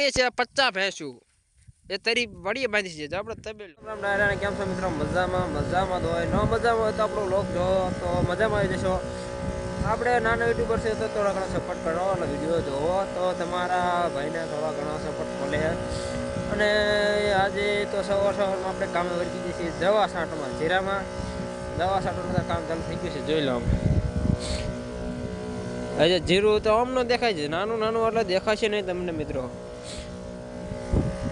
પકડીએ છીએ પચ્ચા ભેંસું. એ તરી વળી બાંધી છે. આપણે તબેલ. રામ નારાયણ, કેમ છો મિત્રો? મજામાં મજામાં હોય. ન મજામાં હોય તો આપણો લોક જો, તો મજામાં આવી જશો. આપણે નાના યુટ્યુબર છે તો થોડા ઘણા સપોર્ટ કરો અને વીડિયો જોવો તો તમારા ભાઈને થોડા ઘણા સપોર્ટ મળે. અને આજે તો સવાર સવારમાં આપણે કામે વળગી જઈએ છીએ દવા સાંટમાં, જીરામાં. દવા સાંટમાં કામ ચાલુ થઈ ગયું છે, જોઈ લો. આજે જીરું તો આમનો દેખાય છે. નાનું નાનું એટલે દેખાશે નહીં તમને મિત્રો.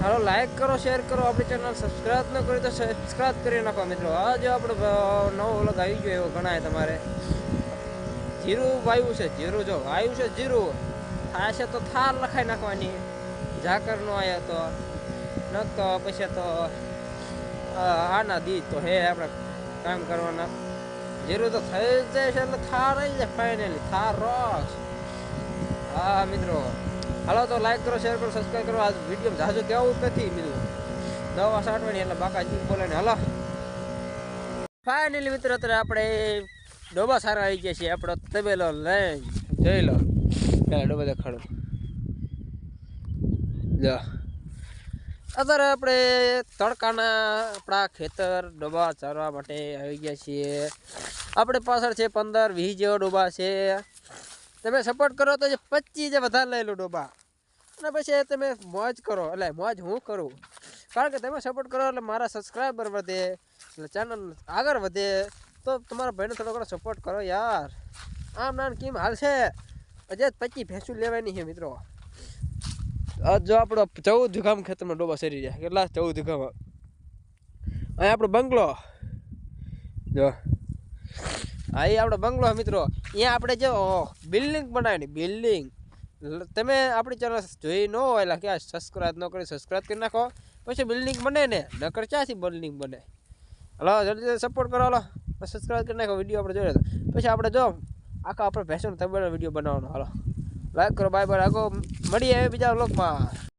હાલો લાઈક કરો શેર કરો, આપણી ચેનલ સબસ્ક્રાઈબ ન કરી તો સબસ્ક્રાઈબ કરી નાખો મિત્રો. આજે આપણે નવો વ્લોગ આવી ગયો એવો ગણાય તમારે. જીરું વાયુ છે, જીરું જો, વાયુ છે જીરું. છે તો થાર લખાઈ નાખવાની. ઝાકર નો આયા તો ન તો પછી તો આના દી તો હે આપણે કામ કરવાના. જીરું તો થઈ જાય છે, એટલે થાર આવી જાય ફાઇનલી થાર રસ હા, મિત્રો. હાલો, તો લાઈક કરો શેર કરો સબસ્ક્રાઈબ કરો. આ વીડિયો જાજુ જ નથી બીજું દવા સાટવાની એટલે બાકા જીવ બોલે ને. હાલો. ફાઇનલી મિત્રો, અત્યારે આપણે ડોબા સારા આવી ગયા છીએ. આપણો તબેલો લઈ જોઈ લો પેલા ડોબા દેખાડો. જો. અત્યારે આપણે તડકાના આપણા ખેતર ડોબા ચારવા માટે આવી ગયા છીએ. આપણે પાછળ છે પંદર વીસ જેવા ડોબા છે. તમે સપોર્ટ કરો તો જે પચીસ વધારે લઈ લો ડોબા. અને પછી તમે મોજ કરો. એટલે મોજ હું કરું? કારણ કે તમે સપોર્ટ કરો એટલે મારા સબસ્ક્રાઈબર વધે, એટલે ચેનલ આગળ વધે, તો તમારા ભાઈને થોડો ઘણો સપોર્ટ કરો યાર. આમ ના કેમ હાલશે હજે પચી ભેંસું લેવાની છે મિત્રો. જો આપણો ચૌદ જુગામ ખેતરમાં ડોબા સરી રહ્યા કેટલા? ચૌદ વીઘામાં. અહીંયા આપણો બંગલો. જો. હા, એ આપણો બંગલો મિત્રો. અહીંયા આપણે જે બિલ્ડિંગ બનાવી બિલ્ડિંગ. તમે આપણી ચેનલ જોઈ ન હોય, એટલે કે સબસ્ક્રાઈબ ન કરી સબસ્ક્રાઈબ કરી નાખો. પછી બિલ્ડિંગ બને ને, નકર ક્યાંથી બિલ્ડિંગ બને? હલો, જલ્દી સપોર્ટ કરો, હલો. સબસ્ક્રાઈબ કરી નાખો, વીડિયો આપણે જોઈ લેતો પછી આપણે જો, આખા આપણે ફેશન તબેલો વીડિયો બનાવવાનો, હાલો. લાઈક કરો બાય બાય આગો, મળીએ બીજા વ્લોગમાં